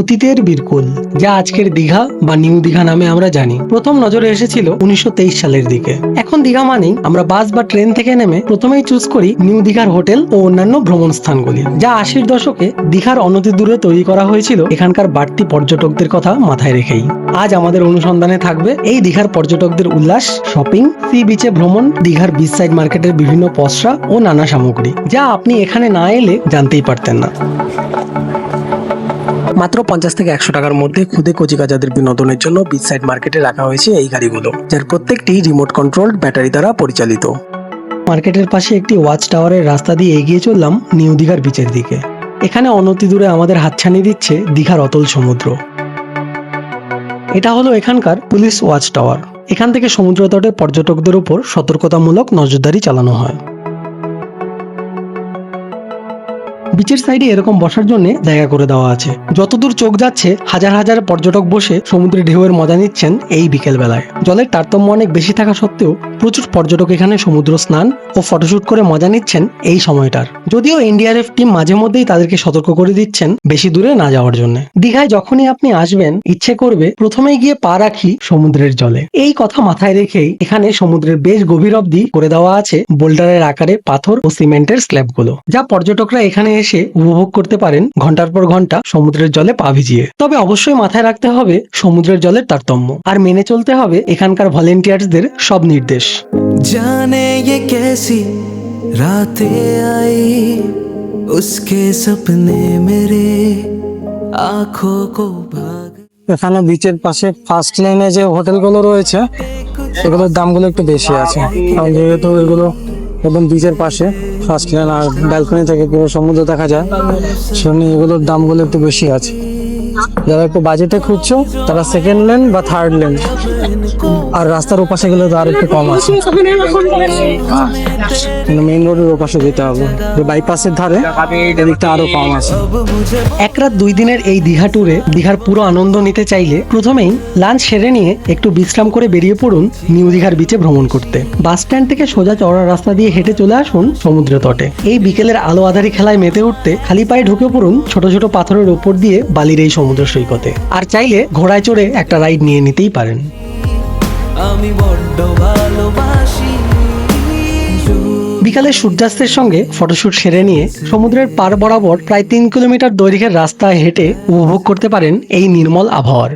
অতীতের বীরকুল, যা আজকের দীঘা বা নিউ দীঘা নামে আমরা জানি। প্রথম নজরে এসেছিল উনিশশো তেইশ সালের দিকে। এখন দীঘা মানেই আমরা বাস বা ট্রেন থেকে নেমে প্রথমেই চুজ করি নিউ দীঘার হোটেল ও অন্যান্য ভ্রমণ স্থানগুলি, যা আশির দশকে দীঘার অনতি দূরে তৈরি করা হয়েছিল এখানকার বাড়তি পর্যটকদের কথা মাথায় রেখেই। আজ আমাদের অনুসন্ধানে থাকবে এই দীঘার পর্যটকদের উল্লাস শপিং সি বিচে ভ্রমণ, দীঘার বিচ সাইড মার্কেটের বিভিন্ন পসরা ও নানা সামগ্রী, যা আপনি এখানে না এলে জানতেই পারতেন না। মাত্র পঞ্চাশ থেকে একশো টাকার মধ্যে খুদে কচিকাজাদের বিনোদনের জন্য বিচ সাইড মার্কেটে রাখা হয়েছে এই গাড়িগুলো, যার প্রত্যেকটি রিমোট কন্ট্রোলড ব্যাটারি দ্বারা পরিচালিত। মার্কেটের পাশে একটি ওয়াচ টাওয়ারের রাস্তা দিয়ে এগিয়ে চললাম নিউ দীঘার বিচের দিকে। এখানে অনতি দূরে আমাদের হাতছানি দিচ্ছে দীঘার অতল সমুদ্র। এটা হলো এখানকার পুলিশ ওয়াচ টাওয়ার এখান থেকে সমুদ্র তটে পর্যটকদের উপর সতর্কতামূলক নজরদারি চালানো হয়। বিচের সাইডে এরকম বসার জন্য জায়গা করে দেওয়া আছে। যতদূর চোখ যাচ্ছে, হাজার হাজার পর্যটক বসে সমুদ্রে ঢেউয়ের মজা নিচ্ছেন এই বিকেল বেলায় জলের তারতম্য অনেক বেশি থাকা সত্ত্বেও প্রচুর পর্যটক এখানে সমুদ্র স্নান ও ফটোশুট করে মজা নিচ্ছেন এই সময়টার। যদিও এনডিআরএফ টিম মাঝে মধ্যেই তাদেরকে সতর্ক করে দিচ্ছেন বেশি দূরে না যাওয়ার জন্য। দীঘায় যখনই আপনি আসবেন, ইচ্ছে করবে প্রথমেই গিয়ে পা রাখি সমুদ্রের জলে। এই কথা মাথায় রেখেই এখানে সমুদ্রের বেশ গভীর অবধি করে দেওয়া আছে বোল্ডারের আকারে পাথর ও সিমেন্টের স্ল্যাবগুলো যা পর্যটকরা এখানে এসে এসে উপভোগ করতে পারেন ঘণ্টার পর ঘণ্টা সমুদ্রের জলে পা ভিজিয়ে। তবে অবশ্যই মাথায় রাখতে হবে সমুদ্রের জলের তারতম্য। আর মেনে চলতে হবে এখানকার ভলেন্টিয়ার্সদের সব নির্দেশ। জানে কেসি রাতে আই উসকে সপনে মেরে আখো কো ভাগ। এখানে বিচের পাশে ফার্স্ট লাইনে যে হোটেলগুলো রয়েছে সেগুলোর দামগুলো একটু বেশি আছে। কারণ যেহেতু এগুলো একদম বিচের পাশে ফার্স্ট লাইন আর ব্যালকনি থেকে পুরো সমুদ্র দেখা যায়। সেজন্য এগুলোর দামগুলো একটু বেশি আছে। যারা একটু বাজেটে খুঁজছো, তারা সেকেন্ড লেন বা থার্ড লেন আর রাস্তার ওপাশে গেলে তো আর একটু কম আছে। মেইন রোডের ওপাশে যেতে হবে। বাইপাসের ধারে, এদিকটা আরও কম আছে। এক রাত দুই দিনের এই দীঘা ট্যুরে দীঘার পুরো আনন্দ নিতে চাইলে প্রথমেই লাঞ্চ সেরে নিয়ে একটু বিশ্রাম করে বেরিয়ে পড়ুন নিউ দীঘার বিচে ভ্রমণ করতে। বাস স্ট্যান্ড থেকে সোজা চওড়া রাস্তা দিয়ে হেঁটে চলে আসুন সমুদ্র তটে। এই বিকেলের আলো আধারি খেলায় মেতে উঠতে খালি পায়ে ঢুকে পড়ুন ছোট ছোট পাথরের ওপর দিয়ে বালির এই সমুদ্র সৈকতে। আর চাইলে ঘোড়ায় চড়ে একটা রাইড নিয়ে নিতেই পারেন। আমি বড্ড ভালোবাসি বিকালে সূর্যাস্তের সঙ্গে ফটোশুট সেরে নিয়ে সমুদ্রের পার বরাবর প্রায় তিন কিলোমিটার দৈর্ঘ্যের রাস্তায় হেঁটে উপভোগ করতে পারেন এই নির্মল আবহাওয়ার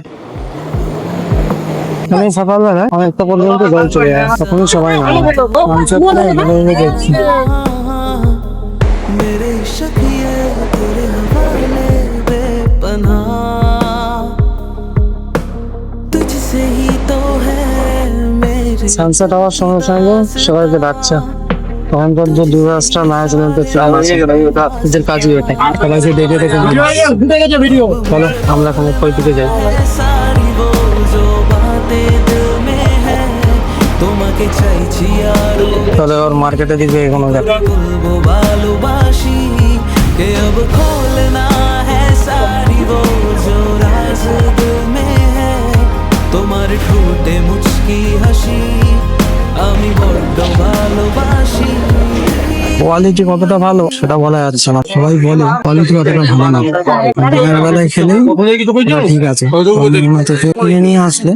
আমি সকালবেলা অনেকটা পর্যন্ত জল চলে যায় তখনই সবাই দেখছি সানসেট হওয়ার সঙ্গে সঙ্গে সবাইকে ডাকছে তখনকার যে ডিভার্সটা না আছে নিজের কাজই এটা সবাইকে দেখে দেখে চলো আমরা এখন ওই দিকে যাই सारी वो जो बातें दिल में है তোমাকে চাইছি আরো তাহলে ওর মার্কেটের দিকে এগোনো যাক বলবো ভালোবাসি কে अब खोलना है सारी वो जो राज दिल में है তোমার ঠোঁটে মুচকি হাসি? আমি বড্ড ভালোবাসি। কোয়ালিটি কতটা ভালো সেটা বলা যাচ্ছে না। সবাই বলে কোয়ালিটি কতটা ভালো না। দিনের বেলায় খেলে ঠিক আছে। কিনে নিয়ে আসলে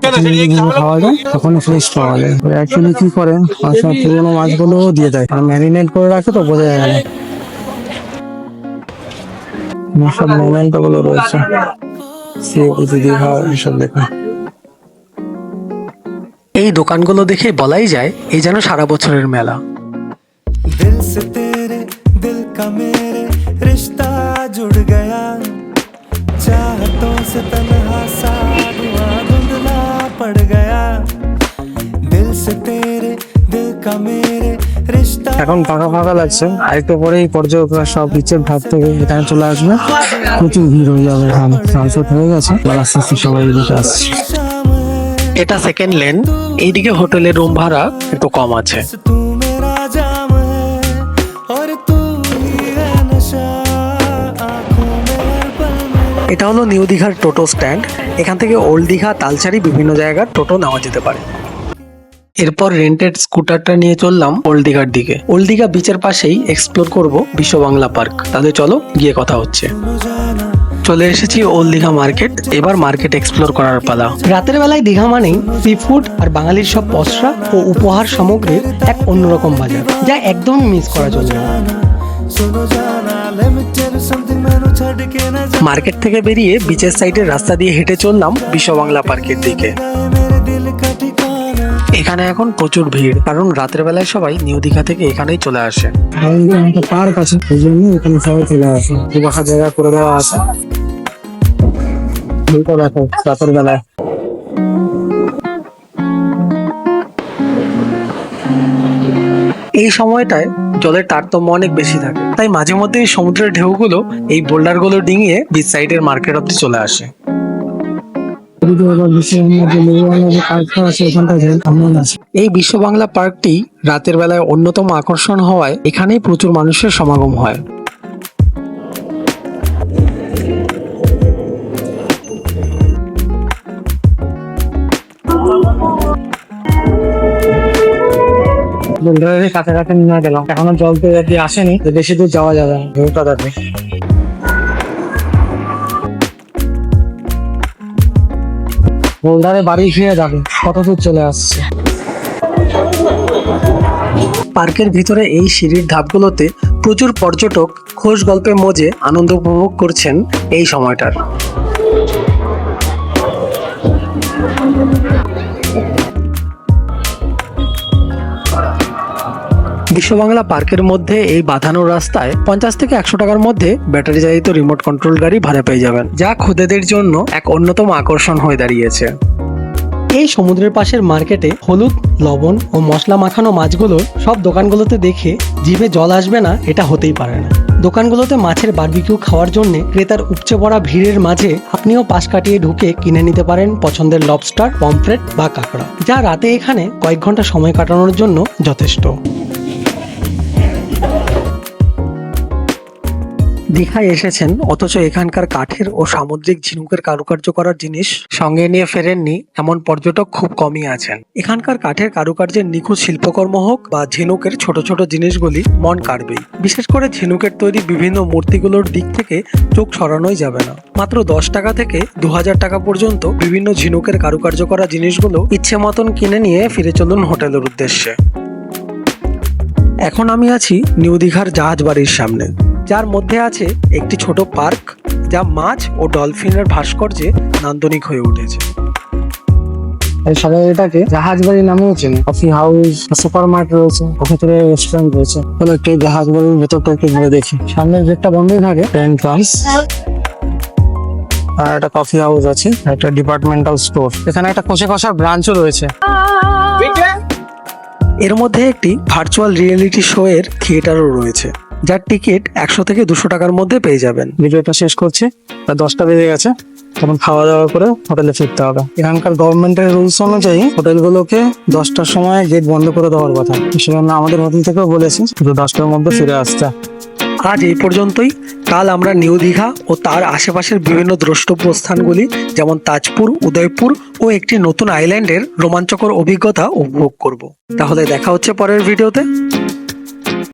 খাওয়া যায় তখন ফ্রেশ পাওয়া যায়। অ্যাকচুয়ালি কি করে অনেক পুরোনো মাছগুলো দিয়ে দেয়। আর ম্যারিনেট করে রাখে তো বোঝা যায় না। সব মোমেন্টগুলো রয়েছে। সে বুঝি দীঘা এসব দেখা এই দোকানগুলো দেখে বলাই যায় এই যেন সারা বছরের মেলা। রিশতা জুড় দিল দিল এখন ফাঁকা ফাঁকা লাগছে। আরেকটু পরে পরেই পর্যটকরা সব নিচের ভাগ থেকে এখানে চলে আসবে। প্রচুর ভিড় হয়ে যাবে। হ্যাঁ ট্রান্সফার হয়ে গেছে। আস্তে আস্তে সবাই এদিকে আসছে। এটা সেকেন্ড লেন এইদিকে হোটেলের রুম ভাড়া একটু কম আছে। এটা হলো নিউ দীঘার টোটো স্ট্যান্ড। এখান থেকে ওল্ড দীঘা তালছাড়ি বিভিন্ন জায়গার টোটো নেওয়া যেতে পারে। এরপর রেন্টেড স্কুটারটা নিয়ে চললাম ওল্ড দীঘার দিকে। ওল্ড দীঘা বিচের পাশেই এক্সপ্লোর করব বিশ্ব বাংলা পার্ক তাহলে চলো গিয়ে কথা হচ্ছে। চলে এসেছি ওল্ড দীঘা মার্কেট এবার মার্কেট এক্সপ্লোর করার পালা। রাতের বেলায় দীঘা মানেই সি ফুড আর বাঙালির সব পসরা ও উপহার সামগ্রীর এক অন্যরকম বাজার যা একদম মিস করা চলবে না। মার্কেট থেকে বেরিয়ে বিচের সাইডের রাস্তা দিয়ে হেঁটে চললাম বিশ্ববাংলা পার্কের দিকে। এখানে এখন প্রচুর ভিড় কারণ রাতের বেলায় সবাই নিউ দীঘা থেকে এখানেই চলে আসে। পার্ক আছে জন্য এখানে সবাই চলে আসে। জায়গা করে দেওয়া আছে। ভিড়টা দেখো রাতের বেলায় এই সময়টায় জলের তারতম্য অনেক বেশি থাকে। তাই মাঝে মধ্যে এই সমুদ্রের ঢেউগুলো এই বোল্ডারগুলো ডিঙিয়ে বিচ সাইডের মার্কেট অব্দি চলে আসে। এই বিশ্ব বাংলা পার্কটি রাতের বেলায় অন্যতম আকর্ষণ হওয়ায় এখানেই প্রচুর মানুষের সমাগম হয়। বোল্ডারের কাছাকাছি নিয়ে গেলাম। এখনও জল তো এদিকে আসেনি তো বেশি দূর যাওয়া যাবে না। ঢেউটা দেখে বোল্ডারে বাড়ি ফিরে যাবে কত দূর চলে আসছে। পার্কের ভিতরে এই সিঁড়ির ধাপগুলোতে প্রচুর পর্যটক খোশ গল্পে মজে আনন্দ উপভোগ করছেন এই সময়টার। বিশ্ব বাংলা পার্কের মধ্যে এই বাঁধানো রাস্তায় পঞ্চাশ থেকে একশো টাকার মধ্যে ব্যাটারি চালিত রিমোট কন্ট্রোল গাড়ি ভাড়া পেয়ে যাবেন, যা খুদেদের জন্য এক অন্যতম আকর্ষণ হয়ে দাঁড়িয়েছে। এই সমুদ্রের পাশের মার্কেটে হলুদ, লবণ ও মশলা মাখানো মাছগুলো সব দোকানগুলোতে দেখে জিভে জল আসবে না, এটা হতেই পারে না। দোকানগুলোতে মাছের বারবিকিউ খাওয়ার জন্য ক্রেতার উপচে পড়া ভিড়ের মাঝে আপনিও পাশ কাটিয়ে ঢুকে কিনে নিতে পারেন পছন্দের লবস্টার পমফ্রেট বা কাঁকড়া, যা রাতে এখানে কয়েক ঘণ্টা সময় কাটানোর জন্য যথেষ্ট। দীঘায় এসেছেন, অথচ এখানকার কাঠের ও সামুদ্রিক ঝিনুকের কারুকার্য করার জিনিস সঙ্গে নিয়ে ফেরেননি, এমন পর্যটক খুব কমই আছেন। এখানকার কাঠের কারুকার্যের নিখুঁত শিল্পকর্ম হোক বা ঝিনুকের ছোট ছোট জিনিসগুলি, মন কাড়বেই। বিশেষ করে ঝিনুকের তৈরি বিভিন্ন মূর্তিগুলোর দিক থেকে চোখ সরানোই যাবে না। মাত্র দশ টাকা থেকে দু হাজার টাকা পর্যন্ত বিভিন্ন ঝিনুকের কারুকার্য করা জিনিসগুলো ইচ্ছে মতন কিনে নিয়ে ফিরে চলুন হোটেলের উদ্দেশ্যে। এখন আমি আছি নিউ দীঘার জাহাজ বাড়ির সামনে। যার মধ্যে আছে একটি ছোট পার্ক যা মাছ ও ডলফিনের ভাস্কর্যে নান্দনিক হয়ে উঠেছে। এই সবাই এটাকে জাহাজ বাড়ি নামেও চেনে। কফি হাউস সুপার মার্ট রয়েছে ভেতরে রেস্টুরেন্ট রয়েছে। চলো একটু জাহাজ বাড়ির ভেতরটা একটু ঘুরে দেখি। সামনের গেটটা বন্ধই থাকে এন্ট্রান্স আর একটা কফি হাউস আছে একটা ডিপার্টমেন্টাল স্টোর এখানে একটা কষে কষার ব্রাঞ্চও রয়েছে। এর মধ্যে একটি ভার্চুয়াল রিয়েলিটি শো এর থিয়েটারও রয়েছে। যার টিকিট একশো থেকে দুশো টাকার মধ্যে পেয়ে যাবেন। ভিডিওটা শেষ করছি। প্রায় দশটা বেজে গেছে। তখন খাওয়া দাওয়া করে হোটেলে ফিরতে হবে। এখানকার গভর্নমেন্টের রুলস অনুযায়ী হোটেলগুলোকে দশটার সময় গেট বন্ধ করে দেওয়ার কথা। সেজন্য আমাদের হোটেল থেকেও বলেছি শুধু দশটার মধ্যে ফিরে আসতে। আজ এই পর্যন্তই। কাল আমরা নিউ দীঘা ও তার আশেপাশের বিভিন্ন দ্রষ্টব্য স্থানগুলি যেমন তাজপুর উদয়পুর ও একটি নতুন আইল্যান্ডের রোমাঞ্চকর অভিজ্ঞতা উপভোগ করব। তাহলে দেখা হচ্ছে পরের ভিডিওতে